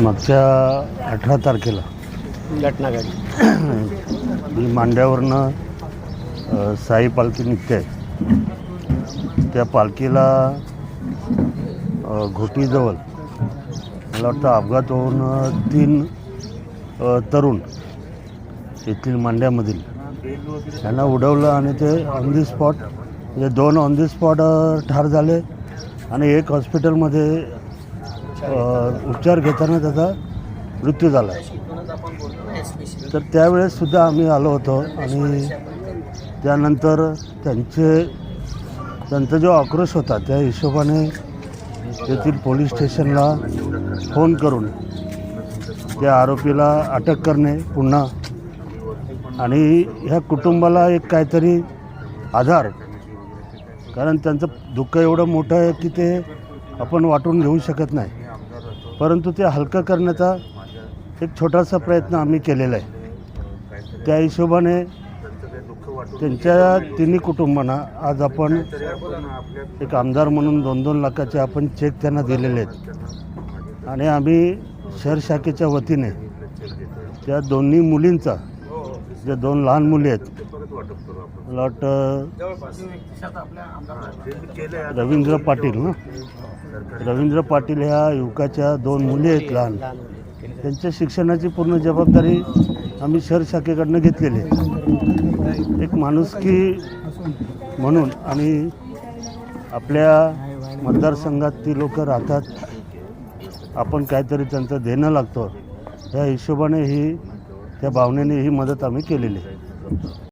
मागच्या अठरा तारखेला घटना घडली. मांड्यावरनं साई पालखी निघते. त्या पालखीला घोटीजवळ मला वाटतं अपघात होऊन तीन तरुण येथील मांड्यामधील. त्यांना उडवलं आणि ते ऑन दी स्पॉट म्हणजे दोन ऑन दी स्पॉट ठार झाले आणि एक हॉस्पिटलमध्ये उपचार घेताना त्याचा मृत्यू झाला. तर त्यावेळेससुद्धा आम्ही आलो होतो आणि त्यानंतर त्यांचे त्यांचा जो आक्रोश होता त्या हिशोबाने येथील पोलीस स्टेशनला फोन करून त्या आरोपीला अटक करणे पुन्हा आणि ह्या कुटुंबाला एक काहीतरी आधार. कारण त्यांचं दुःख एवढं मोठं आहे की ते आपण वाटून घेऊ शकत नाही. परंतु ते हलकं करण्याचा एक छोटासा प्रयत्न आम्ही केलेला आहे. त्या हिशोबाने त्यांच्या तिन्ही कुटुंबांना आज आपण एक आमदार म्हणून दोन दोन लाखाचे आपण चेक त्यांना दिलेले आहेत. आणि आम्ही शहर शाखेच्या वतीने त्या दोन्ही मुलींचा ज्या दोन लहान मुली आहेत लॉट रवींद्र पाटील ना रवींद्र पाटील ह्या युवकाच्या दोन मुली आहेत लहान. त्यांच्या शिक्षणाची पूर्ण जबाबदारी आम्ही शहर शाखेकडनं घेतलेली आहे. एक माणुसकी म्हणून आणि आपल्या मतदारसंघात ती लोक राहतात. आपण काहीतरी त्यांचं देणं लागतो. या हिशोबाने ही त्या भावनेने ही मदत आम्ही केलेली आहे.